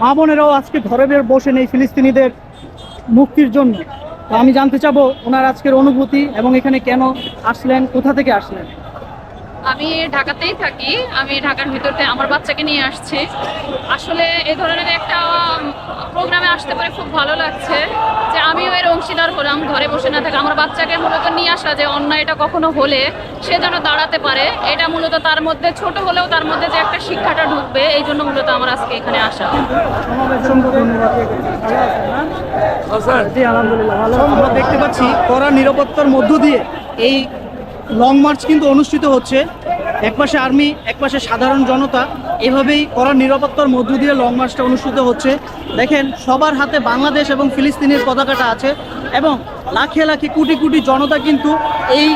মা বোনেরাও আজকে ঘরে বের বসে নেই ফিলিস্তিনিদের মুক্তির জন্য। তো আমি জানতে চাবো ওনার আজকের অনুভূতি এবং এখানে কেন আসলেন, কোথা থেকে আসলেন? আমি ঢাকাতেই থাকি। আমি ঢাকার ভিতরতে আমার বাচ্চাকে নিয়ে আসছি। আসলে এ ধরনের একটা প্রোগ্রামে আসতে পারে খুব ভালো লাগছে। অংশীদার হলাম ঘরে বসে না থাকা। আমার বাচ্চাকে মূলত নিয়ে আসা যে অন্যায়টা কখনো হলে সে যেন দাঁড়াতে পারে এটা মূলত তার মধ্যে ছোট হলেও তার মধ্যে যে একটা শিক্ষাটা ঢুকবে এই জন্য মূলত আমার আজকে এখানে আসা। আমরা দেখতে পাচ্ছি কড়া নিরাপত্তার মধ্য দিয়ে এই লং মার্চ কিন্তু অনুষ্ঠিত হচ্ছে। একপাশে আর্মি, এক একপাশে সাধারণ জনতা, এভাবেই কড়া নিরাপত্তার মধ্য দিয়ে লং মার্চটা অনুষ্ঠিত হচ্ছে। দেখেন, সবার হাতে বাংলাদেশ এবং ফিলিস্তিনের পতাকাটা আছে এবং লাখে লাখে কোটি কোটি জনতা কিন্তু এই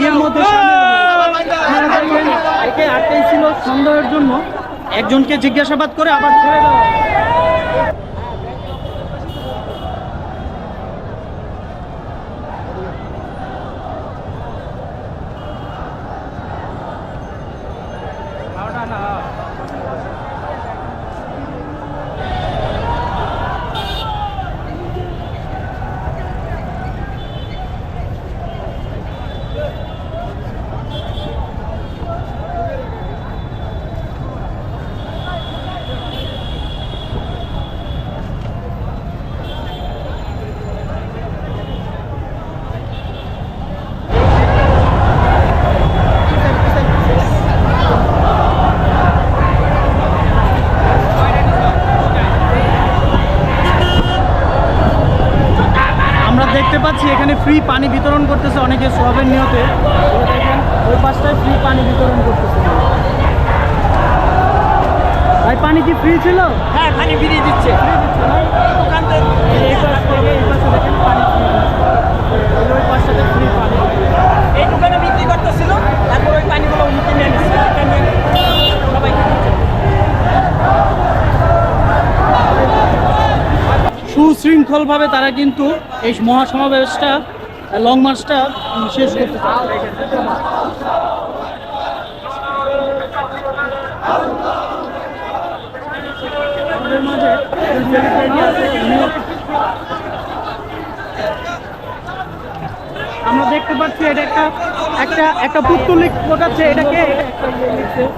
ইয়ের মধ্যে একে আটকাই ছিল সন্দেহের জন্য। একজনকে জিজ্ঞাসাবাদ করে আবার ছেড়ে দেওয়া হয়। আমরা দেখতে পাচ্ছি এখানে ফ্রি পানি বিতরণ করতেছে অনেকে সোয়াবের নিয়তে। দেখেন ওই পাশটায় ফ্রি পানি বিতরণ করতেছে। ভাই পানি কি ফ্রি ছিল? হ্যাঁ পানি ফিরিয়ে দিচ্ছে। ফ্রি দিচ্ছে না? দোকান থেকে এই পাশ থেকে এই পাশে দেখেন পানি ফ্রি ওই পাশটাতে ফ্রি পানি। এই দোকানে বিক্রি করতেছিল তারপর ওই পানিগুলো উঠে নিয়ে সবাইকে দিচ্ছে। সুশৃঙ্খলভাবে তারা কিন্তু এই মহাসমাবেশটা লং মার্চটা শেষ করতে আমরা দেখতে পাচ্ছি এটা একটা একটা একটা পুতুলিক ফোটাচ্ছে এটাকে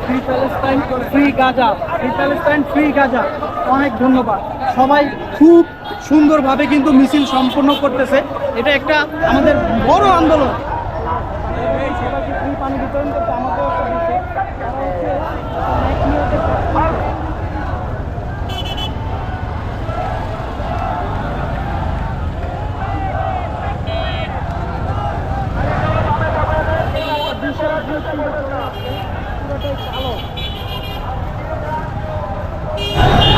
free free Gaza free Gaza অনেক ধন্যবাদ। সবাই খুব সুন্দরভাবে কিন্তু মিছিল সম্পন্ন করতেছে। এটা একটা আমাদের বড় আন্দোলন। পানি বিতরণ করতে আমাকেও একটা দিচ্ছে। তারা হচ্ছে এক নিয়তে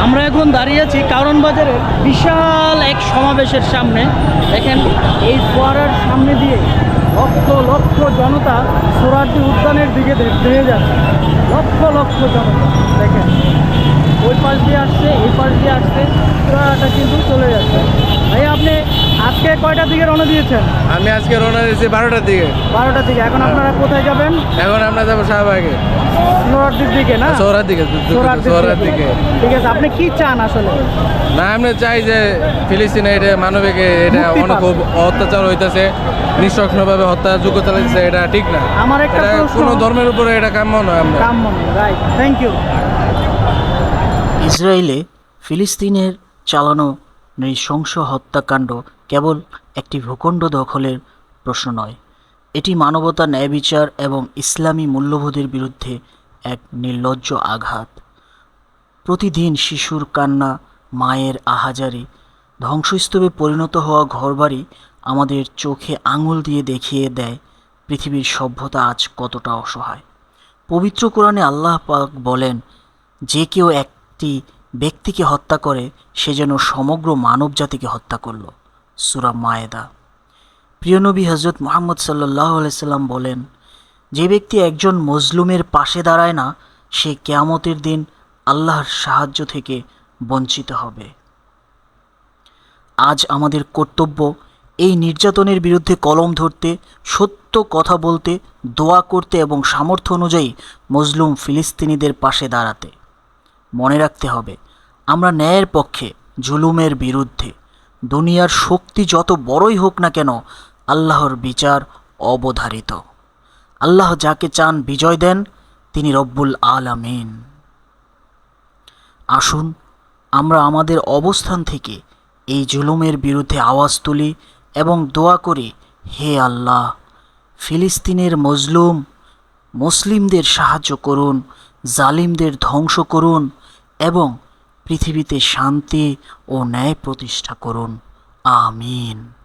আমরা এখন দাঁড়িয়ে আছি কারণ বাজারে বিশাল এক সমাবেশের সামনে। দেখেন, এই ফোয়ারার সামনে দিয়ে লক্ষ লক্ষ জনতা সোরাটি উদ্যানের দিকে ধেয়ে যাচ্ছে। লক্ষ লক্ষ জনতা, দেখেন। ওই পাশ দিয়ে আসছে, এই পাশ দিয়ে আসছে, পুরাটা কিন্তু চলে যাচ্ছে। আজকে কয়টার দিকে রওনা দিয়েছেন? আমি আজকে রওনা দিয়েছি বারোটার দিকে। বারোটার দিকে। এখন আপনারা কোথায় যাবেন? এখন আমরা যাব শাহবাগে। দিকে না? সোহরার দিকে সোহরার দিকে। দিকে। ঠিক আছে আপনি কি চান আসলে? না আমরা চাই যে ফিলিস্তিনে এটা মানবিক এটা অনেক অত্যাচার হইতেছে নিঃশংসভাবে হত্যা যোগ্য চালাইছে এটা ঠিক না। আমার একটা কোনো ধর্মের উপরে এটা কাম্য নয় আমরা। কাম রাইট থ্যাংক ইউ ইসরায়েলে ফিলিস্তিনের চালানো নৃশংস হত্যাকাণ্ড কেবল একটি ভূখণ্ড দখলের প্রশ্ন নয়। এটি মানবতা, ন্যায় বিচার এবং ইসলামী মূল্যবোধের বিরুদ্ধে এক নির্লজ্জ আঘাত। প্রতিদিন শিশুর কান্না, মায়ের আহাজারি, ধ্বংসস্তূপে পরিণত হওয়া ঘরবাড়ি আমাদের চোখে আঙুল দিয়ে দেখিয়ে দেয় পৃথিবীর সভ্যতা আজ কতটা অসহায়। পবিত্র কোরআনে আল্লাহ পাক বলেন, যে কেউ একটি ব্যক্তিকে হত্যা করে সে যেন সমগ্র মানব জাতিকে হত্যা করল। সুরা মায়েদা। প্রিয় নবী হজরত মোহাম্মদ সাল্লাহ সাল্লাম বলেন, যে ব্যক্তি একজন মজলুমের পাশে দাঁড়ায় না, সে কেয়ামতের দিন আল্লাহর সাহায্য থেকে বঞ্চিত হবে। আজ আমাদের কর্তব্য এই নির্যাতনের বিরুদ্ধে কলম ধরতে, সত্য কথা বলতে, দোয়া করতে এবং সামর্থ্য অনুযায়ী মজলুম ফিলিস্তিনিদের পাশে দাঁড়াতে। মনে রাখতে হবে আমরা ন্যায়ের পক্ষে, জুলুমের বিরুদ্ধে। দুনিয়ার শক্তি যত বড়ই হোক না কেন, আল্লাহর বিচার অবধারিত। আল্লাহ যাকে চান বিজয় দেন, তিনি রব্বুল আলামিন। আসুন, আমরা আমাদের অবস্থান থেকে এই জুলুমের বিরুদ্ধে আওয়াজ তুলি এবং দোয়া করি, হে আল্লাহ, ফিলিস্তিনের মজলুম, মুসলিমদের সাহায্য করুন, জালিমদের ধ্বংস করুন এবং পৃথিবীতে শান্তি ও ন্যায় প্রতিষ্ঠা করুন। আমিন।